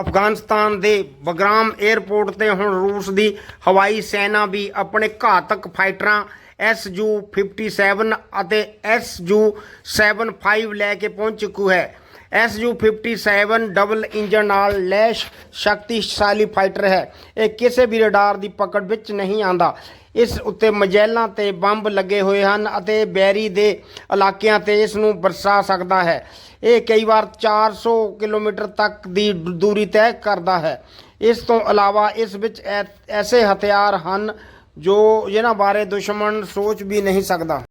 ਅਫਗਾਨਿਸਤਾਨ ਦੇ ਬਗਰਾਮ 에ਅਰਪੋਰਟ ਤੇ ਹੁਣ ਰੂਸ ਦੀ ਹਵਾਈ ਸੈਨਾ ਵੀ ਆਪਣੇ ਘਾਤਕ ਫਾਈਟਰਾਂ SU 57 ਅਤੇ SU 75 ਲੈ ਕੇ ਪਹੁੰਚ ਚੁੱਕੀ ਹੈ। SU 57 ਡਬਲ ਇੰਜਨ ਨਾਲ ਲੈਸ਼ ਸ਼ਕਤੀਸ਼ਾਲੀ ਫਾਈਟਰ ਹੈ। ਇਹ ਕਿਸੇ ਵੀ ਰਡਾਰ ਦੀ ਪਕੜ ਵਿੱਚ ਨਹੀਂ ਆਂਦਾ ਇਸ ਉੱਤੇ ਮਜੈਲਾਂ ਤੇ ਬੰਬ ਲੱਗੇ ਹੋਏ ਹਨ ਅਤੇ ਬੈਰੀ ਦੇ ਇਲਾਕਿਆਂ ਤੇ ਇਸ ਨੂੰ ਬਰਸਾ ਸਕਦਾ ਹੈ। ਇਹ ਕਈ ਵਾਰ 400 ਕਿਲੋਮੀਟਰ ਤੱਕ ਦੀ ਦੂਰੀ ਤੈਅ ਕਰਦਾ ਹੈ। ਇਸ ਤੋਂ ਇਲਾਵਾ ਇਸ ਵਿੱਚ ਐਸੇ ਹਥਿਆਰ ਹਨ ਜੋ ਜਿਨ੍ਹਾਂ ਬਾਰੇ ਦੁਸ਼ਮਣ ਸੋਚ ਵੀ ਨਹੀਂ ਸਕਦਾ।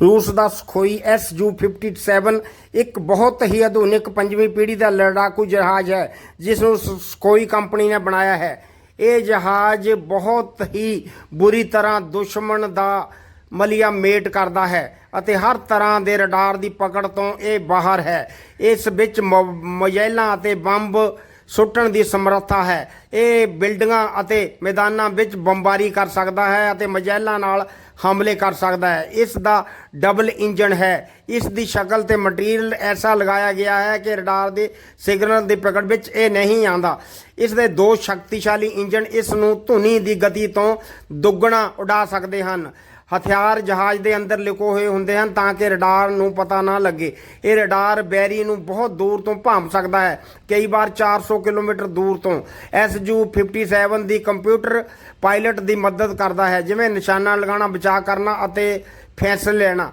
ਰੂਸ ਦਾ ਸੁਖੋਈ SU-57 ਇੱਕ ਬਹੁਤ ਹੀ ਆਧੁਨਿਕ ਪੰਜਵੀਂ ਪੀੜ੍ਹੀ ਦਾ ਲੜਾਕੂ ਜਹਾਜ਼ ਹੈ, ਜਿਸ ਨੂੰ ਸ- ਸੁਖੋਈ ਕੰਪਨੀ ਨੇ ਬਣਾਇਆ ਹੈ। ਇਹ ਜਹਾਜ਼ ਬਹੁਤ ਹੀ ਬੁਰੀ ਤਰ੍ਹਾਂ ਦੁਸ਼ਮਣ ਦਾ ਮਲੀਆ ਮੇਟ ਕਰਦਾ ਹੈ ਅਤੇ ਹਰ ਤਰ੍ਹਾਂ ਦੇ ਰਡਾਰ ਦੀ ਪਕੜ ਤੋਂ ਇਹ ਬਾਹਰ ਹੈ। ਇਸ ਵਿੱਚ ਮ- ਮਜੈਲਾਂ ਅਤੇ ਬੰਬ ਸੁੱਟਣ ਦੀ ਸਮਰੱਥਾ ਹੈ। ਇਹ ਬਿਲਡਿੰਗਾਂ ਅਤੇ ਮੈਦਾਨਾਂ ਵਿੱਚ ਬੰਬਾਰੀ ਕਰ ਸਕਦਾ ਹੈ ਅਤੇ ਮਜੈਲਾਂ ਨਾਲ ਹਮਲੇ ਕਰ ਸਕਦਾ ਹੈ। ਇਸ ਦਾ ਡਬਲ ਇੰਜਨ ਹੈ। ਇਸ ਦੀ ਸ਼ਕਲ ਤੇ ਮਟੀਰੀਅਲ ਐਸਾ ਲਗਾਇਆ ਗਿਆ ਹੈ ਕਿ ਰਡਾਰ ਦੇ ਸਿਗਨਲ ਦੀ ਪ੍ਰਗਟ ਵਿੱਚ ਇਹ ਨਹੀਂ ਆਂਦਾ ਇਸ ਦੇ ਦੋ ਸ਼ਕਤੀਸ਼ਾਲੀ ਇੰਜਨ ਇਸ ਨੂੰ ਧੁਨੀ ਦੀ ਗਤੀ ਤੋਂ ਦੁੱਗਣਾ ਉਡਾ ਸਕਦੇ ਹਨ। ਹਥਿਆਰ ਜਹਾਜ਼ ਦੇ ਅੰਦਰ ਲੁਕੋ ਹੋਏ ਹੁੰਦੇ ਹਨ ਤਾਂ ਕਿ ਰਡਾਰ ਨੂੰ ਪਤਾ ਨਾ ਲੱਗੇ। ਇਹ ਰਡਾਰ ਬੈਰੀ ਨੂੰ ਬਹੁਤ ਦੂਰ ਤੋਂ ਭਾਂਪ ਸਕਦਾ ਹੈ। ਕਈ ਵਾਰ 400 ਕਿਲੋਮੀਟਰ ਦੂਰ ਤੋਂ। SU 57 ਦੀ ਕੰਪਿਊਟਰ ਪਾਇਲਟ ਦੀ ਮਦਦ ਕਰਦਾ ਹੈ, ਜਿਵੇਂ ਨਿਸ਼ਾਨਾ ਲਗਾਉਣਾ, ਬਚਾਅ ਕਰਨਾ ਅਤੇ ਫੈਸਲੇ ਲੈਣਾ।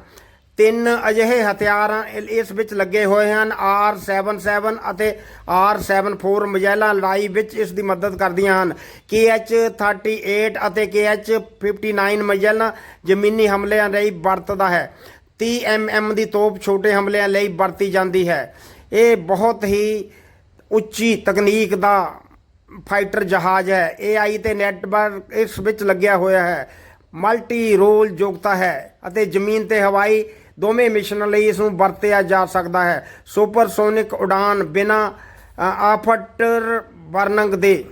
ਤਿੰਨ ਅਜਿਹੇ ਹਥਿਆਰ ਇਸ ਵਿੱਚ ਲੱਗੇ ਹੋਏ ਹਨ। R77 ਅਤੇ R74 ਮਜੈਲਾ ਲੜਾਈ ਵਿੱਚ ਇਸ ਦੀ ਮਦਦ ਕਰਦੀਆਂ ਹਨ। KH38 ਅਤੇ KH59 ਮਜੈਲਾ ਜ਼ਮੀਨੀ ਹਮਲਿਆਂ ਲਈ ਵਰਤਦਾ ਹੈ। 30 mm ਦੀ ਤੋਪ ਛੋਟੇ ਹਮਲਿਆਂ ਲਈ ਵਰਤੀ ਜਾਂਦੀ ਹੈ। ਇਹ ਬਹੁਤ ਹੀ ਉੱਚੀ ਤਕਨੀਕ ਦਾ ਫਾਈਟਰ ਜਹਾਜ਼ ਹੈ। AI ਤੇ ਨੈਟਵਰਕ ਇਸ ਵਿੱਚ ਲੱਗਿਆ ਹੋਇਆ ਹੈ। ਮਲਟੀ ਰੋਲ ਯੋਗਤਾ ਹੈ ਅਤੇ ਜ਼ਮੀਨ ਤੇ ਹਵਾਈ ਦੋਵੇਂ ਮਿਸ਼ਨਾਂ ਲਈ ਇਸ ਨੂੰ ਵਰਤਿਆ ਜਾ ਸਕਦਾ ਹੈ। ਸੁਪਰਸੋਨਿਕ ਉਡਾਨ ਬਿਨਾ ਆਫਟਰ ਬਰਨਿੰਗ ਦੇ